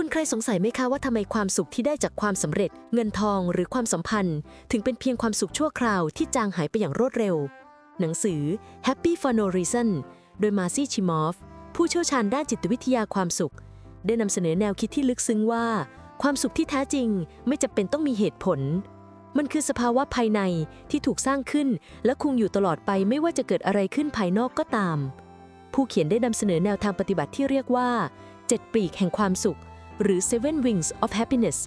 คุณใครสงสัยไหมคะว่าทำไมความสุขที่ได้จากความสำเร็จ เงินทองหรือความสัมพันธ์ ถึงเป็นเพียงความสุขชั่วคราวที่จางหายไปอย่างรวดเร็ว หนังสือ Happy for No Reason โดยมาซี่ชิมอฟผู้เชี่ยวชาญด้านจิตวิทยาความสุข ได้นำเสนอแนวคิดที่ลึกซึ้งว่า ความสุขที่แท้จริงไม่จำเป็นต้องมีเหตุผล มันคือสภาวะภายในที่ถูกสร้างขึ้น และคงอยู่ตลอดไปไม่ว่าจะเกิดอะไรขึ้นภายนอกก็ตาม ผู้เขียนได้นำเสนอแนวทางปฏิบัติที่เรียกว่าเจ็ดปีกแห่งความสุข หรือ Seven Wings of Happiness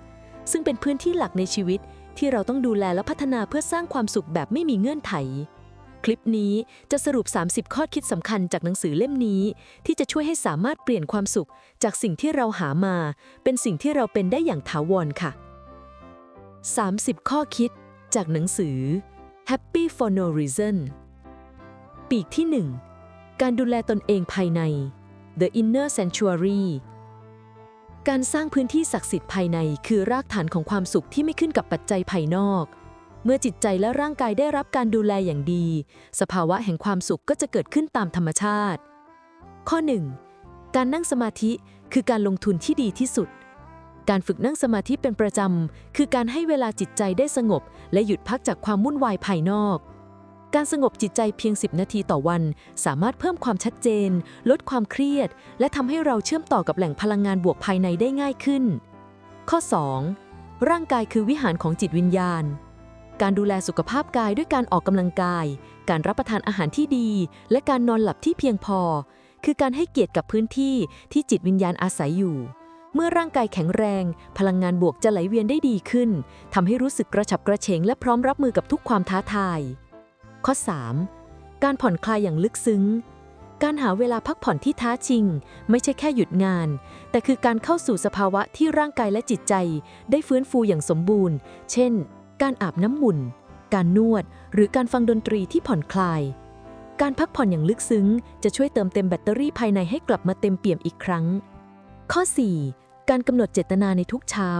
ซึ่งเป็นพื้นที่หลักในชีวิตที่เราต้องดูแลและพัฒนาเพื่อสร้างความสุขแบบไม่มีเงื่อนไข คลิปนี้จะสรุป 30 ข้อคิดสำคัญจากหนังสือเล่มนี้ ที่จะช่วยให้สามารถเปลี่ยนความสุข จากสิ่งที่เราหามา เป็นสิ่งที่เราเป็นได้อย่างถาวรค่ะ 30 ข้อคิด จากหนังสือ Happy for No Reason ปีกที่ 1 การดูแลตนเองภายใน The Inner Sanctuary การสร้างพื้นที่ศักดิ์สิทธิ์ภายในคือรากฐานของความสุขที่ไม่ขึ้นกับปัจจัยภายนอก เมื่อจิตใจและร่างกายได้รับการดูแลอย่างดี สภาวะแห่งความสุขก็จะเกิดขึ้นตามธรรมชาติ ข้อ 1. การนั่งสมาธิคือการลงทุนที่ดีที่สุด การฝึกนั่งสมาธิเป็นประจำ คือการให้เวลาจิตใจได้สงบ และหยุดพักจากความวุ่นวายภายนอก การสงบจิตใจเพียง 10 นาทีต่อวัน สามารถเพิ่มความชัดเจน ลดความเครียด และทำให้เราเชื่อมต่อกับแหล่งพลังงานบวกภายในได้ง่ายขึ้น ข้อ 2. ร่างกายคือวิหารของจิตวิญญาณ การดูแลสุขภาพกายด้วยการออกกำลังกาย การรับประทานอาหารที่ดี และการนอนหลับที่เพียงพอ คือการให้เกียรติกับพื้นที่ที่จิตวิญญาณอาศัยอยู่เมื่อร่างกายแข็งแรง พลังงานบวกจะไหลเวียนได้ดีขึ้น ทำให้รู้สึกกระฉับกระเฉงและพร้อมรับมือกับทุกความท้าทาย ข้อ 3. การผ่อนคลายอย่างลึกซึ้ง การหาเวลาพักผ่อนที่ท้าชิง ไม่ใช่แค่หยุดงาน แต่คือการเข้าสู่สภาวะที่ร่างกายและจิตใจ ได้ฟื้นฟูอย่างสมบูรณ์ เช่น การอาบน้ำมุนการนวด หรือการฟังดนตรีที่ผ่อนคลาย การพักผ่อนอย่างลึกซึ้ง จะช่วยเติมเต็มแบตเตอรี่ภายในให้กลับมาเต็มเปี่ยมอีกครั้ง ข้อ 4. การกำหนดเจตนาในทุกเช้า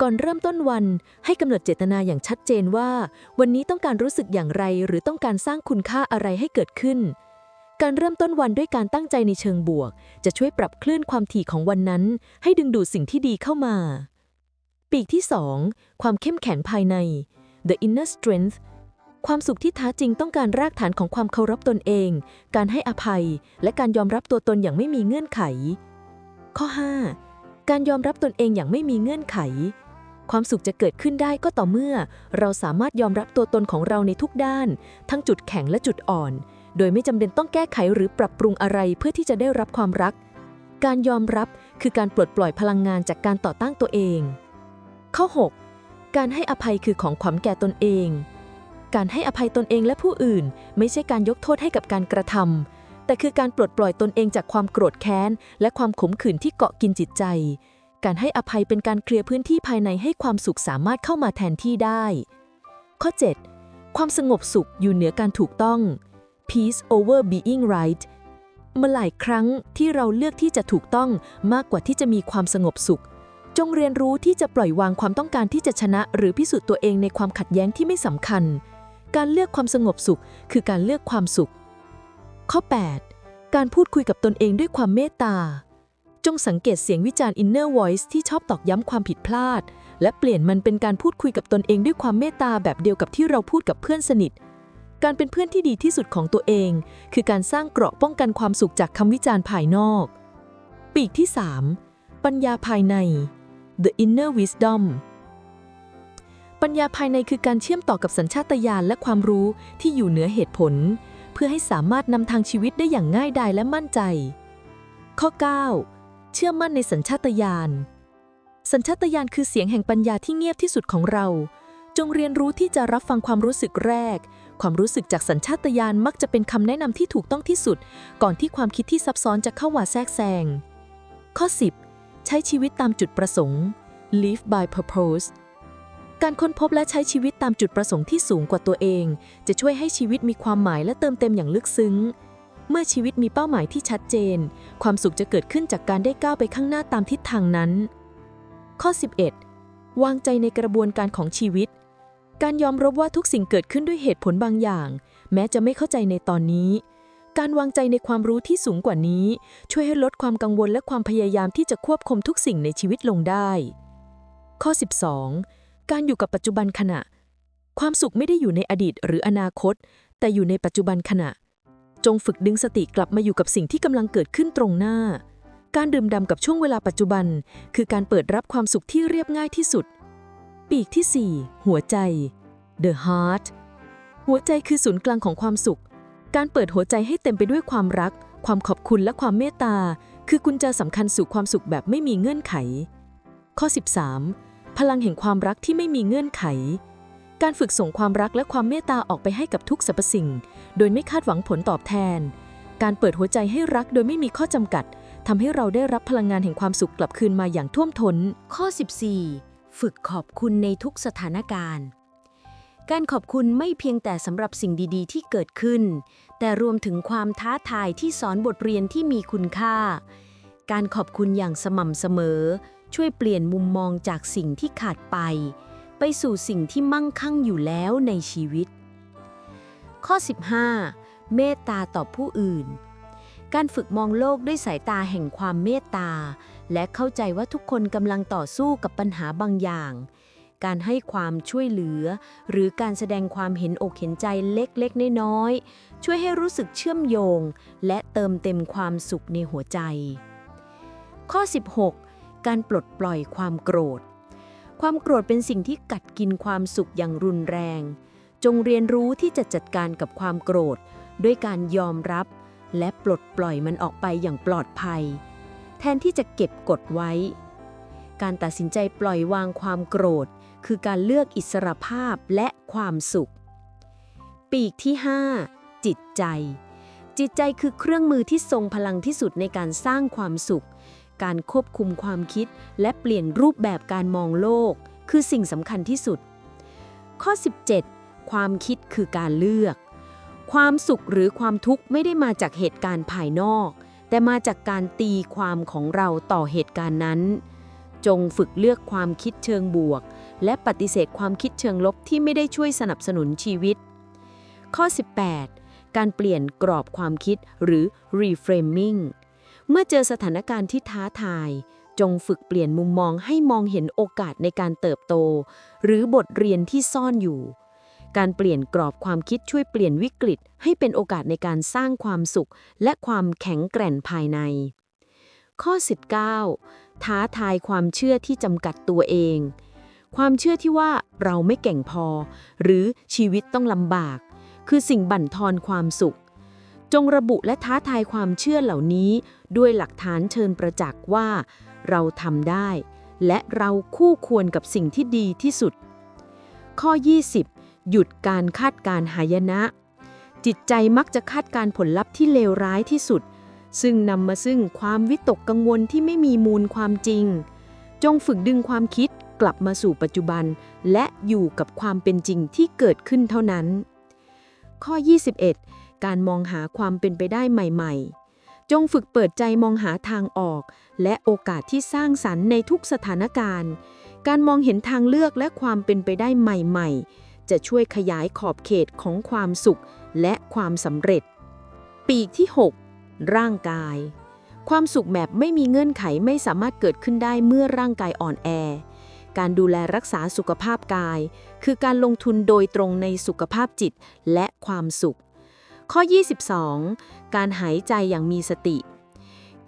ก่อนเริ่มต้นวันให้กำหนดเจตนาอย่างชัดเจนว่า วันนี้ต้องการรู้สึกอย่างไร หรือต้องการสร้างคุณค่าอะไรให้เกิดขึ้น การเริ่มต้นวันด้วยการตั้งใจในเชิงบวก จะช่วยปรับคลื่นความถี่ของวันนั้น ให้ดึงดูดสิ่งที่ดีเข้ามา ปีกที่ 2 ความเข้มแข็งภายใน the inner strength ความสุขที่แท้จริงต้องการรากฐานของความเคารพตนเอง การให้อภัย และการยอมรับตัวตนอย่างไม่มีเงื่อนไข ข้อ 5 การยอมรับตนเองอย่างไม่มีเงื่อนไข ความสุขจะเกิดขึ้นได้ก็ต่อเมื่อ เราสามารถยอมรับตัวตนของเราในทุกด้าน ทั้งจุดแข็งและจุดอ่อน โดยไม่จำเป็นต้องแก้ไขหรือปรับปรุงอะไรเพื่อที่จะได้รับความรัก การยอมรับคือการปลดปล่อยพลังงานจากการต่อต้านตัวเอง ข้อ 6 การให้อภัยคือของขวัญแก่ตนเอง การให้อภัยตนเองและผู้อื่น ไม่ใช่การยกโทษให้กับการกระทำแต่คือการปลดปล่อยตนเองจากความโกรธแค้น และความขมขื่นที่เกาะกินจิตใจ การให้อภัยเป็นการเคลียร์พื้นที่ภายในให้ความสุขสามารถเข้ามาแทนที่ได้ ข้อ 7 ความสงบสุขอยู่เหนือการถูกต้อง peace over being right มาหลายครั้งที่เราเลือกที่จะถูกต้องมากกว่าที่จะมีความสงบสุข จงเรียนรู้ที่จะปล่อยวางความต้องการที่จะชนะ หรือพิสูจน์ตัวเองในความขัดแย้งที่ไม่สำคัญ การเลือกความสงบสุข คือการเลือกความสุข ข้อ 8 การพูดคุยกับตนเองด้วยความเมตตา จงสังเกตเสียงวิจารณ์ inner voice ที่ชอบตอกย้ำความผิดพลาด และเปลี่ยนมันเป็นการพูดคุยกับตนเองด้วยความเมตตาแบบเดียวกับที่เราพูดกับเพื่อนสนิท การเป็นเพื่อนที่ดีที่สุดของตัวเอง คือการสร้างเกราะป้องกันความสุขจากคำวิจารณ์ภายนอก ปีกที่ 3 ปัญญาภายใน the inner wisdom ปัญญาภายในคือการเชื่อมต่อกับสัญชาตญาณและความรู้ที่อยู่เหนือเหตุผล เพื่อให้สามารถนำทางชีวิตได้อย่างง่ายดายและมั่นใจ ข้อ 9 เชื่อมั่นในสัญชาตญาณ สัญชาตญาณคือเสียงแห่งปัญญาที่เงียบที่สุดของเรา จงเรียนรู้ที่จะรับฟังความรู้สึกแรก ความรู้สึกจากสัญชาตญาณมักจะเป็นคำแนะนำที่ถูกต้องที่สุด ก่อนที่ความคิดที่ซับซ้อนจะเข้ามาแทรกแซง ข้อ 10 ใช้ชีวิตตามจุดประสงค์ live by purpose การค้นพบและใช้ชีวิตตามจุดประสงค์ที่สูงกว่าตัวเอง จะช่วยให้ชีวิตมีความหมายและเติมเต็มอย่างลึกซึ้ง เมื่อชีวิตมีเป้าหมายที่ชัดเจน ความสุขจะเกิดขึ้นจากการได้ก้าวไปข้างหน้าตามทิศทางนั้น ข้อ 11 วางใจในกระบวนการของชีวิต การยอมรับว่าทุกสิ่งเกิดขึ้นด้วยเหตุผลบางอย่าง แม้จะไม่เข้าใจในตอนนี้ การวางใจในความรู้ที่สูงกว่านี้ ช่วยให้ลดความกังวลและความพยายามที่จะควบคุมทุกสิ่งในชีวิตลงได้ ข้อ 12 การอยู่กับปัจจุบันขณะ ความสุขไม่ได้อยู่ในอดีตหรืออนาคต แต่อยู่ในปัจจุบันขณะ จงฝึกดึงสติกลับมาอยู่กับสิ่งที่กำลังเกิดขึ้นตรงหน้า การดื่มด่ำกับช่วงเวลาปัจจุบัน คือการเปิดรับความสุขที่เรียบง่ายที่สุด ปีกที่ 4 หัวใจ the heart หัวใจคือศูนย์กลางของความสุข การเปิดหัวใจให้เต็มไปด้วยความรัก ความขอบคุณและความเมตตา คือกุญแจสำคัญสู่ความสุขแบบไม่มีเงื่อนไข ข้อ 13 พลังแห่งความรักที่ไม่มีเงื่อนไข การฝึกส่งความรักและความเมตตาออกไปให้กับทุกสรรพสิ่ง โดยไม่คาดหวังผลตอบแทน การเปิดหัวใจให้รักโดยไม่มีข้อจำกัดทำให้เราได้รับพลังงานแห่งความสุขกลับคืนมาอย่างท่วมท้น ข้อ 14 ฝึกขอบคุณในทุกสถานการณ์ การขอบคุณไม่เพียงแต่สำหรับสิ่งดีๆ ที่เกิดขึ้น แต่รวมถึงความท้าทายที่สอนบทเรียนที่มีคุณค่า การขอบคุณอย่างสม่ำเสมอ ช่วยเปลี่ยนมุมมองจากสิ่งที่ขาดไป ไปสู่สิ่งที่มั่งคั่งอยู่แล้วในชีวิต ข้อ 15 เมตตาต่อผู้อื่น การฝึกมองโลกด้วยสายตาแห่งความเมตตา และเข้าใจว่าทุกคนกำลังต่อสู้กับปัญหาบางอย่าง การให้ความช่วยเหลือ หรือการแสดงความเห็นอกเห็นใจเล็กๆ น้อยๆ ช่วยให้รู้สึกเชื่อมโยง และเติมเต็มความสุขในหัวใจ ข้อ 16 การปลดปล่อยความโกรธ ความโกรธเป็นสิ่งที่กัดกินความสุขอย่างรุนแรง จงเรียนรู้ที่จะจัดการกับความโกรธ ด้วยการยอมรับ และปลดปล่อยมันออกไปอย่างปลอดภัย แทนที่จะเก็บกดไว้ การตัดสินใจปล่อยวางความโกรธ คือการเลือกอิสรภาพและความสุข ปีกที่ 5 จิตใจ จิตใจคือเครื่องมือที่ทรงพลังที่สุดในการสร้างความสุข การควบคุมความคิด และเปลี่ยนรูปแบบการมองโลก คือสิ่งสำคัญที่สุด ข้อ 17 ความคิดคือการเลือก ความสุขหรือความทุกข์ไม่ได้มาจากเหตุการณ์ภายนอก แต่มาจากการตีความของเราต่อเหตุการณ์นั้น จงฝึกเลือกความคิดเชิงบวก และปฏิเสธความคิดเชิงลบที่ไม่ได้ช่วยสนับสนุนชีวิต ข้อ 18การเปลี่ยนกรอบความคิดหรือ reframing เมื่อเจอสถานการณ์ที่ท้าทาย จงฝึกเปลี่ยนมุมมองให้มองเห็นโอกาสในการเติบโต หรือบทเรียนที่ซ่อนอยู่ การเปลี่ยนกรอบความคิดช่วยเปลี่ยนวิกฤต ให้เป็นโอกาสในการสร้างความสุข และความแข็งแกร่งภายใน ข้อ 19 ท้าทายความเชื่อที่จำกัดตัวเอง ความเชื่อที่ว่าเราไม่เก่งพอ หรือชีวิตต้องลำบาก คือสิ่งบั่นทอนความสุข จงระบุและท้าทายความเชื่อเหล่านี้ ด้วยหลักฐานเชิญประจักษ์ว่า เราทำได้ และเราคู่ควรกับสิ่งที่ดีที่สุด ข้อ 20 หยุดการคาดการหายนะ จิตใจมักจะคาดการผลลัพธ์ที่เลวร้ายที่สุด ซึ่งนำมาซึ่งความวิตกกังวลที่ไม่มีมูลความจริง จงฝึกดึงความคิดกลับมาสู่ปัจจุบัน และอยู่กับความเป็นจริงที่เกิดขึ้นเท่านั้น ข้อ 21 การมองหาความเป็นไปได้ใหม่ ๆ จงฝึกเปิดใจมองหาทางออก และโอกาสที่สร้างสรรค์ในทุกสถานการณ์ การมองเห็นทางเลือกและความเป็นไปได้ใหม่ ๆ จะช่วยขยายขอบเขตของความสุขและความสำเร็จ ปีกที่ 6 ร่างกาย ความสุขแบบไม่มีเงื่อนไขไม่สามารถเกิดขึ้นได้เมื่อร่างกายอ่อนแอการดูแลรักษาสุขภาพกาย คือการลงทุนโดยตรงในสุขภาพจิตและความสุข ข้อ 22 การหายใจอย่างมีสติ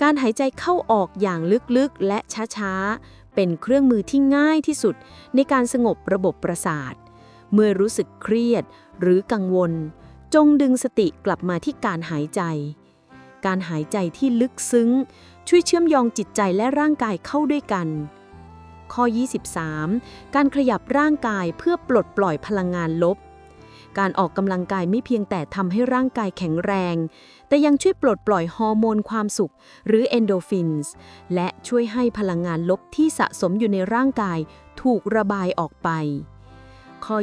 การหายใจเข้าออกอย่างลึกๆ และช้าๆ เป็นเครื่องมือที่ง่ายที่สุด ในการสงบระบบประสาท เมื่อรู้สึกเครียดหรือกังวล จงดึงสติกลับมาที่การหายใจ การหายใจที่ลึกซึ้ง ช่วยเชื่อมโยงจิตใจและร่างกายเข้าด้วยกัน ข้อ 23 การขยับร่างกายเพื่อปลดปล่อยพลังงานลบ การออกกำลังกายไม่เพียงแต่ทำให้ร่างกายแข็งแรง แต่ยังช่วยปลดปล่อยฮอร์โมนความสุข หรือเอนโดฟินส์และช่วยให้พลังงานลบที่สะสมอยู่ในร่างกายถูกระบายออกไป ข้อ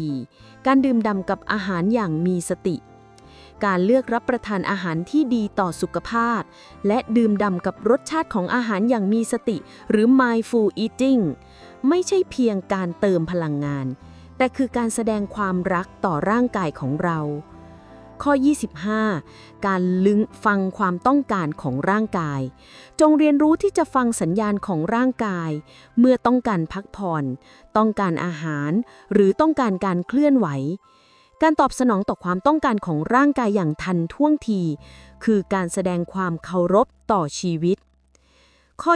24 การดื่มด่ำกับอาหารอย่างมีสติการเลือกรับประทานอาหารที่ดีต่อสุขภาพ และดื่มด่ำกับรสชาติของอาหารอย่างมีสติ หรือ mindful eating ไม่ใช่เพียงการเติมพลังงาน แต่คือการแสดงความรักต่อร่างกายของเรา ข้อ 25 การลึงฟังความต้องการของร่างกาย จงเรียนรู้ที่จะฟังสัญญาณของร่างกาย เมื่อต้องการพักผ่อน ต้องการอาหาร หรือต้องการการเคลื่อนไหว การตอบสนองต่อความต้องการของร่างกายอย่างทันท่วงที คือการแสดงความเคารพต่อชีวิต ข้อ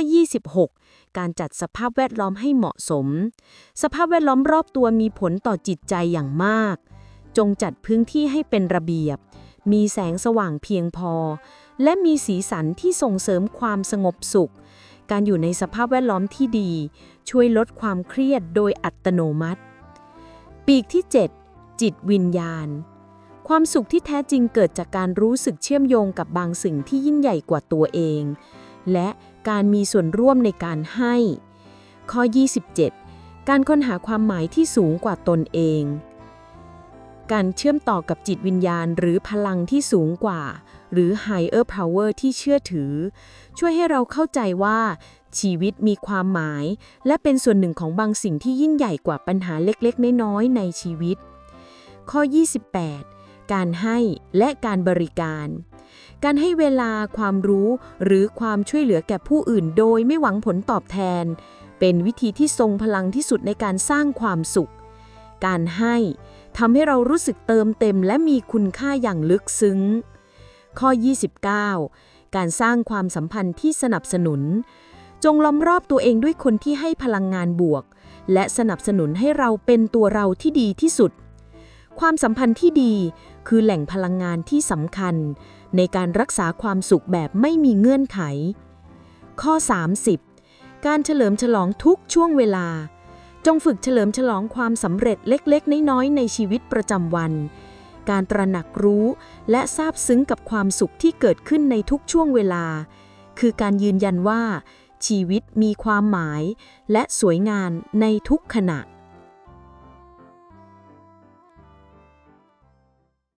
26 การจัดสภาพแวดล้อมให้เหมาะสม สภาพแวดล้อมรอบตัวมีผลต่อจิตใจอย่างมาก จงจัดพื้นที่ให้เป็นระเบียบ มีแสงสว่างเพียงพอ และมีสีสันที่ส่งเสริมความสงบสุข การอยู่ในสภาพแวดล้อมที่ดี ช่วยลดความเครียดโดยอัตโนมัติ ปีกที่ 7 จิตวิญญาณ ความสุขที่แท้จริงเกิดจากการรู้สึกเชื่อมโยงกับบางสิ่งที่ยิ่งใหญ่กว่าตัวเอง และการมีส่วนร่วมในการให้ ข้อ 27 การค้นหาความหมายที่สูงกว่าตนเอง การเชื่อมต่อกับจิตวิญญาณหรือพลังที่สูงกว่า หรือ higher power ที่เชื่อถือ ช่วยให้เราเข้าใจว่า ชีวิตมีความหมาย และเป็นส่วนหนึ่งของบางสิ่งที่ยิ่งใหญ่กว่าปัญหาเล็กๆ น้อยๆในชีวิต ข้อ 28 การให้และการบริการ การให้เวลาความรู้หรือความช่วยเหลือแก่ผู้อื่นโดยไม่หวังผลตอบแทน เป็นวิธีที่ทรงพลังที่สุดในการสร้างความสุข การให้ทำให้เรารู้สึกเติมเต็มและมีคุณค่าอย่างลึกซึ้ง ข้อ 29 การสร้างความสัมพันธ์ที่สนับสนุน จงล้อมรอบตัวเองด้วยคนที่ให้พลังงานบวก และสนับสนุนให้เราเป็นตัวเราที่ดีที่สุด ความสัมพันธ์ที่ดีคือแหล่งพลังงานที่สำคัญ ในการรักษาความสุขแบบไม่มีเงื่อนไข ข้อ 30 การเฉลิมฉลองทุกช่วงเวลา จงฝึกเฉลิมฉลองความสำเร็จเล็กๆ น้อยๆ ในชีวิตประจำวัน การตระหนักรู้และซาบซึ้งกับความสุขที่เกิดขึ้นในทุกช่วงเวลา คือการยืนยันว่าชีวิตมีความหมาย และสวยงามในทุกขณะ